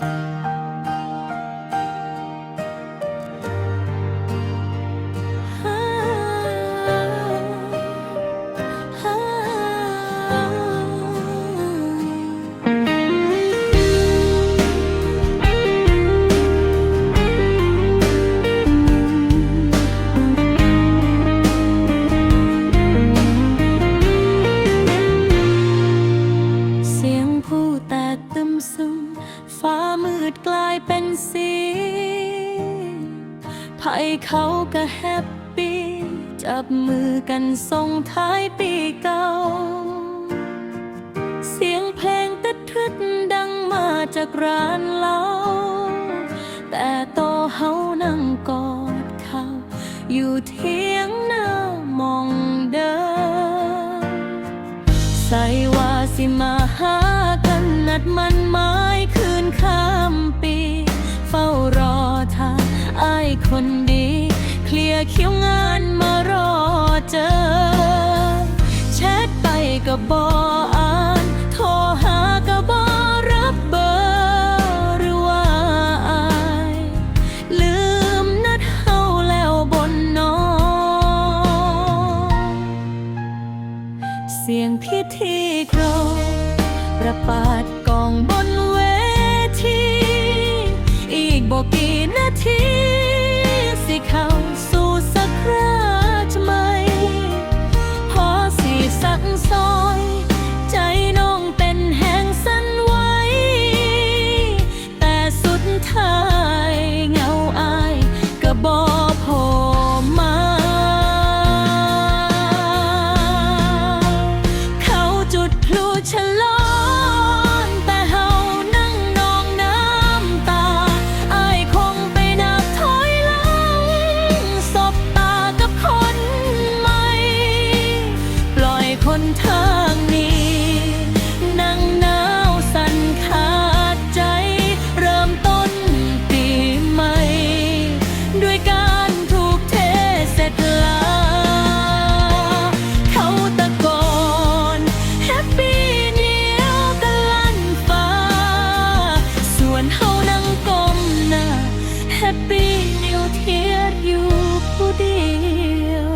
เเขาก็แฮปปี้ จับมือกันส่งท้ายปีเก่า เสียงเพลงตึดทึดดังมาจากร้านเหล้าแต่โตเฮานั่งกอดเขา อยู่เทียงหน้ามองเดิมใส่ว่าสิมาหากันนัดมันไม้คืนข้ามปี เฝ้ารอ คนดี เคลียร์คิวงานมารอเจอแชทไปก็บออ่านโทรหาก็บอรับเบอร์หรือว่าอายลืมนัดเฮาแล้วบนนอนเสียงพิธีกรอประปาดกองบนเวทีอีกบอกกี่ ดพ แฮปปี้นิวเทียอยู่ผู้เดียว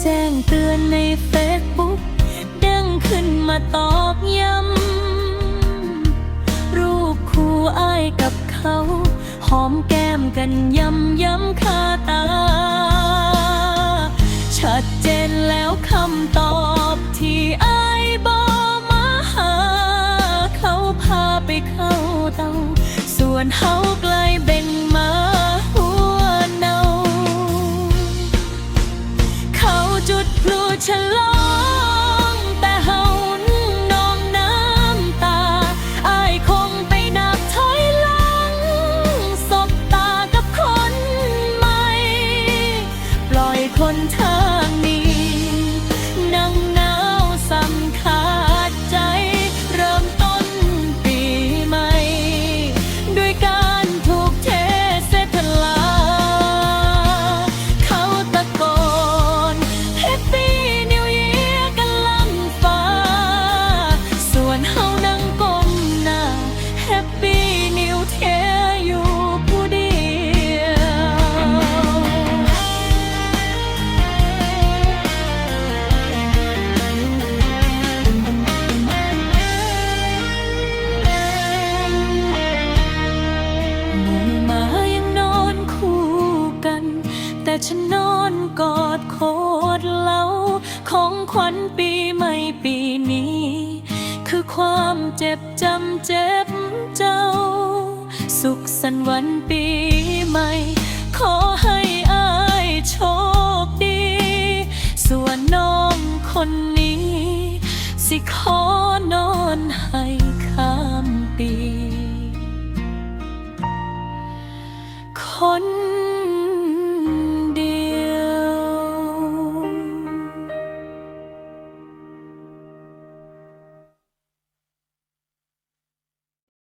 แจ้งเตือนในเฟซบุ๊กด้งขึ้นมาตอกย้ำ รูปคู่อ้ายกับเขา หอมแก้มกันย้ำย้ำคาตา ชัดเจนแล้วคำตอบ วนเฮา ของขวัญปีใหม่ปีนี้ คือความเจ็บจำเจ็บเจ้า สุขสันต์วันปีใหม่ ขอให้อายโชคดี ส่วนน้องคนนี้ สิขอนอง